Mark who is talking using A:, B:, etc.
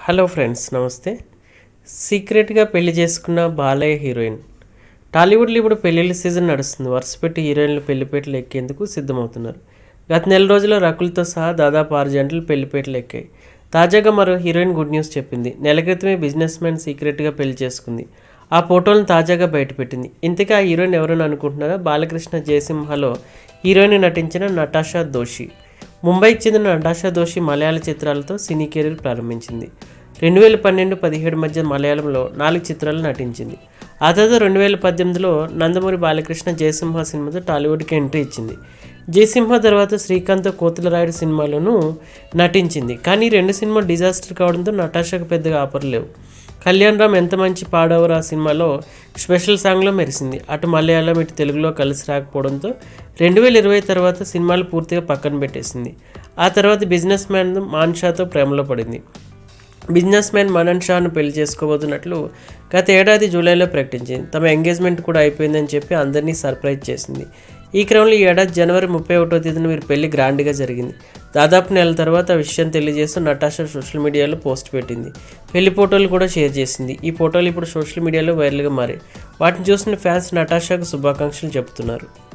A: Hello friends నమస్తే. సీక్రెట్గా పెళ్ళి చేసుకున్న బాలయ్య హీరోయిన్. టాలీవుడ్లో ఇప్పుడు పెళ్ళిళ్ళ సీజన్ నడుస్తుంది. వరుస పెట్టి హీరోయిన్లు పెళ్ళిపేటలు ఎక్కేందుకు సిద్ధమవుతున్నారు. గత నెల రోజుల్లో రకులతో సహా దాదాపు ఆరు జంటలు పెళ్ళిపేటలు ఎక్కాయి. తాజాగా మరో హీరోయిన్ గుడ్ న్యూస్ చెప్పింది. నెల క్రితమే బిజినెస్ మ్యాన్ సీక్రెట్గా పెళ్ళి చేసుకుంది. ఆ ఫోటోలను తాజాగా బయటపెట్టింది. ఇంతకీ ఆ హీరోయిన్ ఎవరైనా అనుకుంటున్నారా? బాలకృష్ణ జయసింహలో హీరోయిన్ నటించిన నటాషా దోషి. ముంబైకి చెందిన నటాషా దోషి మలయాళ చిత్రాలతో సినీ కెరీర్ ప్రారంభించింది. రెండు వేల పన్నెండు పదిహేడు మధ్య మలయాళంలో నాలుగు చిత్రాలు నటించింది. ఆ తర్వాత రెండు వేల పద్దెనిమిదిలో నందమూరి బాలకృష్ణ జయసింహ సినిమాతో టాలీవుడ్కి ఎంట్రీ ఇచ్చింది. జయసింహ తర్వాత శ్రీకాంత్ కోతులరాయుడు సినిమాలోనూ నటించింది. కానీ రెండు సినిమాలు డిజాస్టర్ కావడంతో నటాషాకు పెద్దగా ఆఫర్ లేవు. కళ్యాణ్ రామ్ ఎంత మంచి పాడవరు ఆ సినిమాలో స్పెషల్ సాంగ్లో మెరిసింది. అటు మలయాళం ఇటు తెలుగులో కలిసి రాకపోవడంతో రెండు వేల ఇరవై తర్వాత సినిమాలు పూర్తిగా పక్కన పెట్టేసింది. ఆ తర్వాత బిజినెస్ మ్యాన్ మాన్షాతో ప్రేమలో పడింది. బిజినెస్ మ్యాన్ మనన్ షాను పెళ్ళి చేసుకోబోతున్నట్లు గత ఏడాది జూలైలో ప్రకటించింది. తమ ఎంగేజ్మెంట్ కూడా అయిపోయిందని చెప్పి అందరినీ సర్ప్రైజ్ చేసింది. ఈ క్రమంలో ఈ ఏడాది జనవరి ముప్పై ఒకటో తేదీన వీరి పెళ్ళి గ్రాండ్గా జరిగింది. దాదాపు నెల తర్వాత ఆ విషయం తెలియజేస్తూ నటాషా సోషల్ మీడియాలో పోస్ట్ పెట్టింది. పెళ్ళి ఫోటోలు కూడా షేర్ చేసింది. ఈ ఫోటోలు ఇప్పుడు సోషల్ మీడియాలో వైరల్గా మారాయి. వాటిని చూసిన ఫ్యాన్స్ నటాషాకు శుభాకాంక్షలు చెబుతున్నారు.